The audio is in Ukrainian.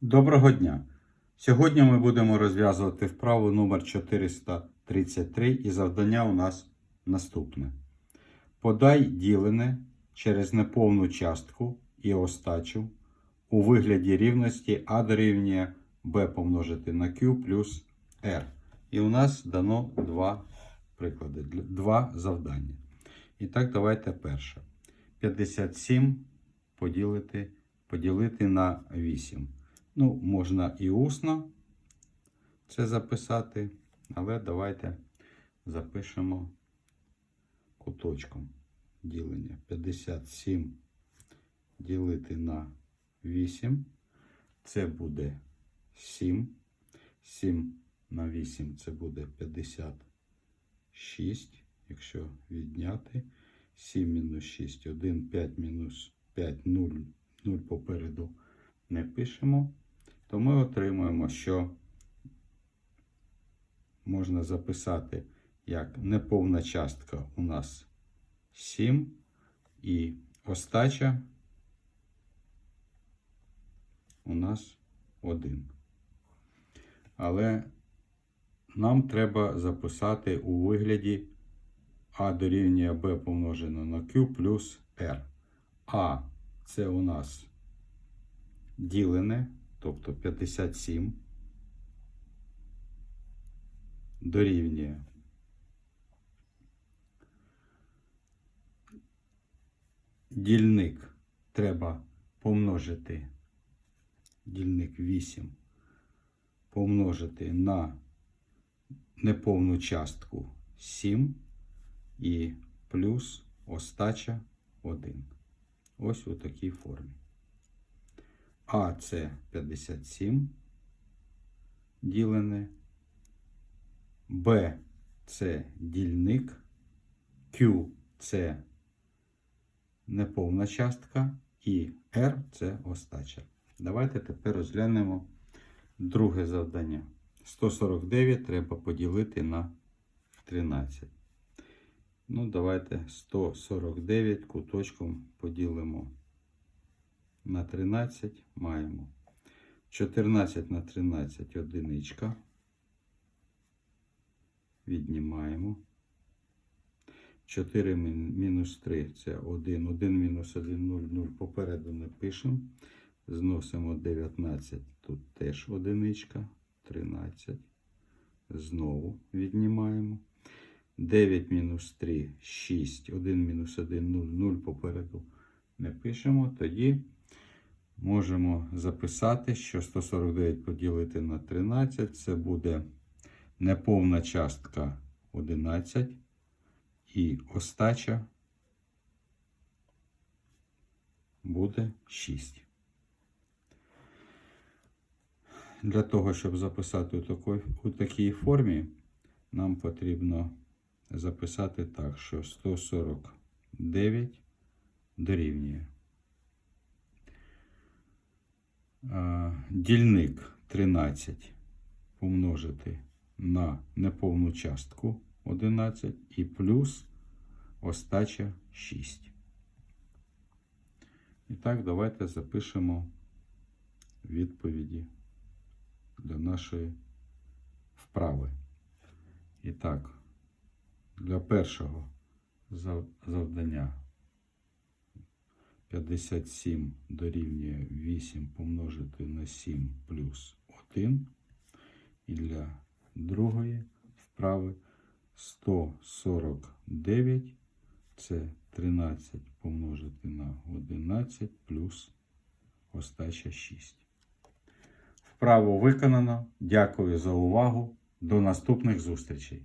Доброго дня! Сьогодні ми будемо розв'язувати вправу номер 433 і завдання у нас наступне. Подай ділене через неповну частку і остачу у вигляді рівності А дорівнює b помножити на q плюс r. І у нас дано два приклади, два завдання. І так, давайте перше. 57 поділити, поділити на 8. Ну, можна і усно це записати, але давайте запишемо куточком ділення. 57 ділити на 8. Це буде 7. 7 на 8 це буде 56. Якщо відняти 7 мінус 6, 1, 5 мінус 5, 0, 0 попереду не пишемо, то ми отримуємо, що можна записати як неповна частка у нас 7 і остача у нас 1. Але нам треба записати у вигляді А дорівнює Б помножено на Q плюс R. А це у нас ділене, тобто 57, дорівнює дільник треба помножити дільник 8 помножити на неповну частку 7 і плюс остача 1. Ось у такій формі. А це 57 ділене. Б це дільник. Q це неповна частка. І R це остача. Давайте тепер розглянемо друге завдання. 149 треба поділити на 13. Ну, давайте 149 куточком поділимо на 13 маємо 14 на 13 одиничка. Віднімаємо. 4 мінус 3 це 1. 1 мінус 1 0, 0 попереду не пишемо. Зносимо 19. Тут теж одиничка. 13. Знову віднімаємо. 9 мінус 3 6. 1 мінус 1 0, 0 попереду не пишемо. Тоді можемо записати, що 149 поділити на 13 це буде неповна частка 11 і остача буде 6. Для того, щоб записати у такій, у такій формі, нам потрібно записати так, що 149 дорівнює. А, Дільник 13 помножити на неповну частку 11 і плюс остача 6. І так, давайте запишемо відповіді для нашої вправи. І так, для першого завдання 57 дорівнює 8 помножити на 7 плюс 1. І для другої вправи 149 це 13 помножити на 11 плюс остача 6. Вправо виконано. Дякую за увагу. До наступних зустрічей.